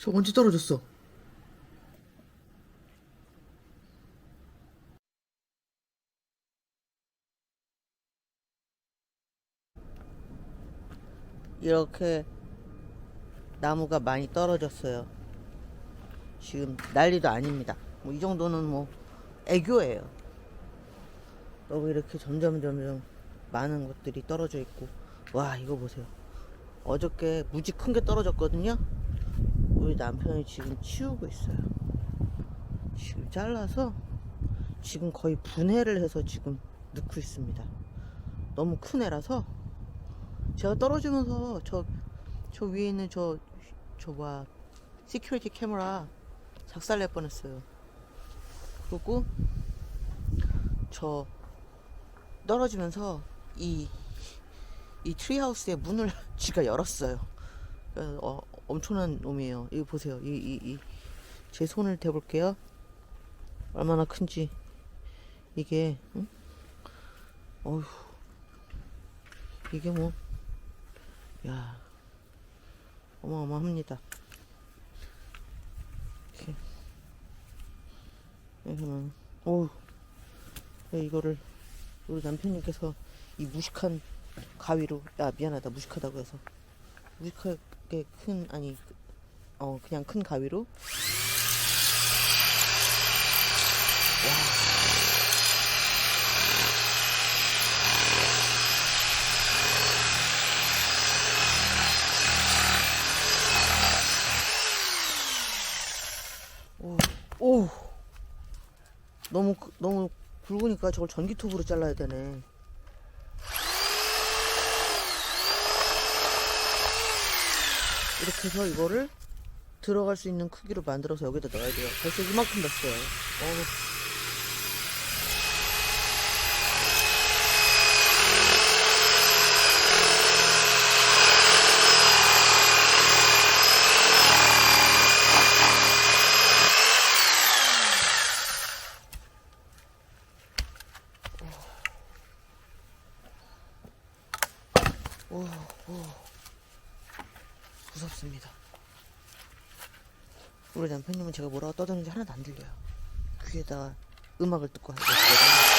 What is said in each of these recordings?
저 먼지 떨어졌어. 이렇게 나무가 많이 떨어졌어요. 지금 난리도 아닙니다. 뭐 이 정도는 뭐 애교예요. 너무 이렇게 점점 점점 많은 것들이 떨어져 있고 와 이거 보세요. 어저께 무지 큰 게 떨어졌거든요. 우리 남편이 지금 치우고 있어요. 지금 잘라서 지금 거의 분해를 해서 지금 넣고 있습니다. 너무 큰 애라서 제가 떨어지면서 저, 저 위에 있는 저, 저 뭐야, 시큐리티 캐머라 작살 낼 뻔했어요. 그리고 저 떨어지면서 이, 이 트리하우스의 문을 지가 열었어요. 어, 엄청난 놈이에요. 이거 보세요. 이, 이, 이. 제 손을 대볼게요. 얼마나 큰지. 이게, 응? 어휴. 이게 뭐, 야 어마어마합니다. 이거는, 어우. 이거를, 우리 남편님께서 이 무식한 가위로, 야, 미안하다. 무식하다고 해서. 무식하 게 큰, 아니, 어, 그냥 큰 가위로. 오, 오. 너무 크- 너무 굵으니까 저걸 전기톱으로 잘라야 되네. 이렇게 해서 이거를 들어갈 수 있는 크기로 만들어서 여기다 넣어야 돼요. 벌써 이만큼 됐어요. 어우. 오, 오. 무섭습니다. 우리 남편님은 제가 뭐라고 떠드는지 하나도 안 들려요. 귀에다가 음악을 듣고 하거든요.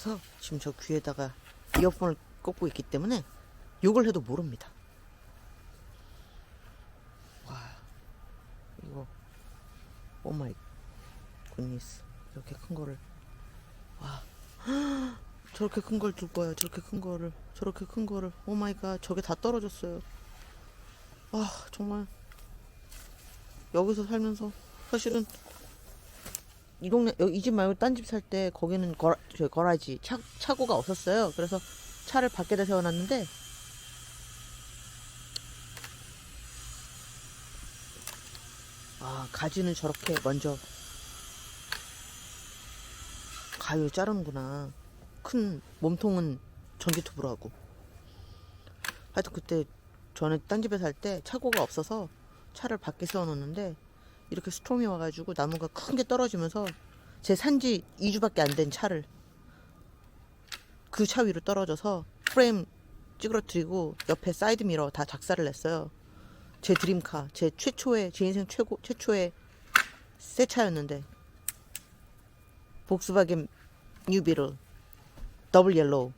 그래서 지금 저 귀에다가 이어폰을 꽂고 있기 때문에 욕을 해도 모릅니다. 와, 이거 오 마이 굿니스. 이렇게 큰 거를. 와 저렇게 큰 걸 줄 거야 저렇게 큰 거를. 저렇게 큰 거를. 오 마이 갓 저게 다 떨어졌어요. 아 정말. 여기서 살면서 사실은 이 동네 이 집 말고 딴 집 살 때 거기는 거, 저 거라지 차, 차고가 없었어요. 그래서 차를 밖에다 세워놨는데 아 가지는 저렇게 먼저 가위로 자르는구나. 큰 몸통은 전기톱으로 하고. 하여튼 그때 저는 딴 집에 살 때 차고가 없어서 차를 밖에 세워놓는데 이렇게 스톰이 와가지고 나무가 큰 게 떨어지면서 제 산지 2주밖에 안 된 차를 그 차 위로 떨어져서 프레임 찌그러뜨리고 옆에 사이드 미러 다 작살을 냈어요. 제 드림카, 제 최초의 제 인생 최고 최초의 새 차였는데 복스바겐 뉴비를 더블 옐로우.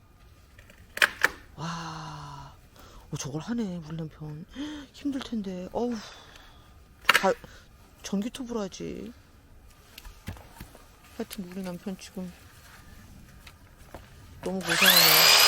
와, 어, 저걸 하네 우리 남편 힘들 텐데. 어우, 가, 전기톱으로 하지. 하여튼 우리 남편 지금 너무 고생하네.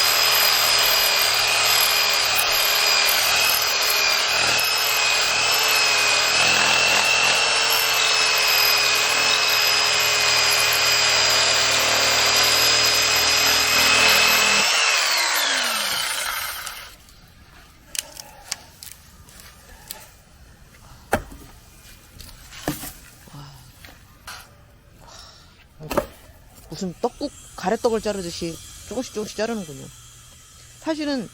무슨 떡국 가래떡을 자르듯이 조금씩 조금씩 자르는군요. 사실은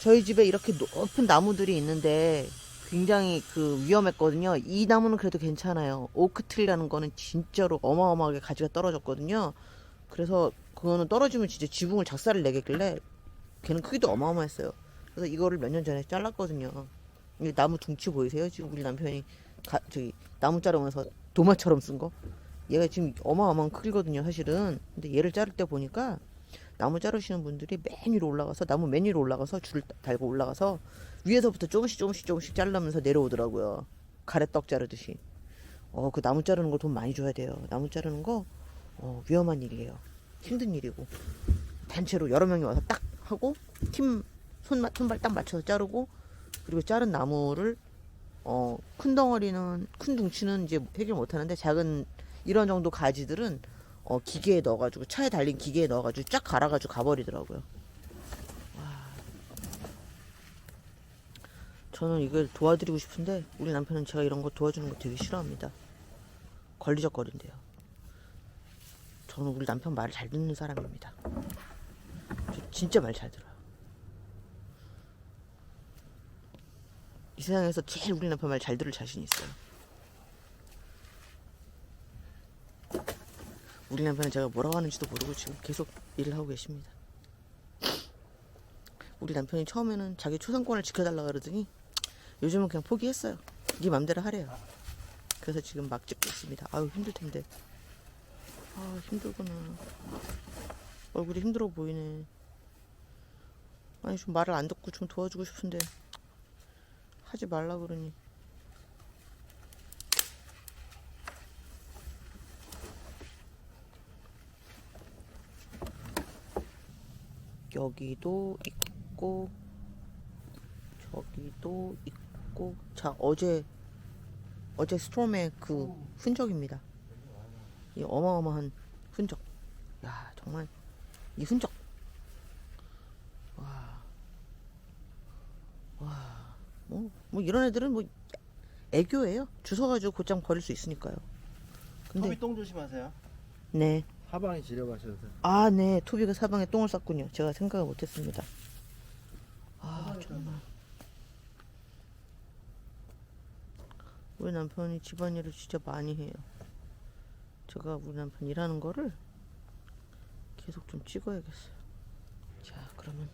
저희 집에 이렇게 높은 나무들이 있는데 굉장히 그 위험했거든요. 이 나무는 그래도 괜찮아요. 오크트리라는 거는 진짜로 어마어마하게 가지가 떨어졌거든요. 그래서 그거는 떨어지면 진짜 지붕을 작사를 내겠길래 걔는 크기도 어마어마했어요. 그래서 이거를 몇 년 전에 잘랐거든요. 이 나무 둥치 보이세요? 지금 우리 남편이 가, 저기 나무 자르면서 도마처럼 쓴 거. 얘가 지금 어마어마한 크기거든요, 사실은. 근데 얘를 자를 때 보니까 나무 자르시는 분들이 맨 위로 올라가서 나무 맨 위로 올라가서 줄을 달고 올라가서 위에서부터 조금씩 조금씩 조금씩 자르면서 내려오더라고요. 가래떡 자르듯이. 어, 그 나무 자르는 거 돈 많이 줘야 돼요. 나무 자르는 거 어, 위험한 일이에요. 힘든 일이고 단체로 여러 명이 와서 딱 하고 팀 손, 손발 딱 맞춰서 자르고 그리고 자른 나무를 어, 큰 덩어리는 큰 둥치는 이제 해결 못 하는데 작은 이런 정도 가지들은 어, 기계에 넣어가지고 차에 달린 기계에 넣어가지고 쫙 갈아가지고 가버리더라고요. 와. 저는 이걸 도와드리고 싶은데 우리 남편은 제가 이런 거 도와주는 거 되게 싫어합니다. 걸리적거린대요. 저는 우리 남편 말을 잘 듣는 사람입니다. 저 진짜 말 잘 들어요. 이 세상에서 제일 우리 남편 말 잘 들을 자신 있어요. 우리 남편은 제가 뭐라고 하는지도 모르고 지금 계속 일을 하고 계십니다. 우리 남편이 처음에는 자기 초상권을 지켜달라 그러더니 요즘은 그냥 포기했어요. 네 맘대로 하래요. 그래서 지금 막 찍고 있습니다. 아유 힘들 텐데. 아 힘들구나. 얼굴이 힘들어 보이네. 아니 좀 말을 안 듣고 좀 도와주고 싶은데 하지 말라 그러니. 여기도 있고 저기도 있고 자 어제 어제 스톰의 그 흔적입니다. 이 어마어마한 흔적. 야 정말 이 흔적. 와. 와. 뭐, 뭐 이런 애들은 뭐 애교예요. 주워가지고 곧장 버릴 수 있으니까요. 근데 똥 조심하세요. 네. 사방에 지려가셔서. 아, 네. 토비가 사방에 똥을 쌌군요. 제가 생각을 못했습니다. 아, 정말. 우리 남편이 집안일을 진짜 많이 해요. 제가 우리 남편 일하는 거를 계속 좀 찍어야겠어요. 자, 그러면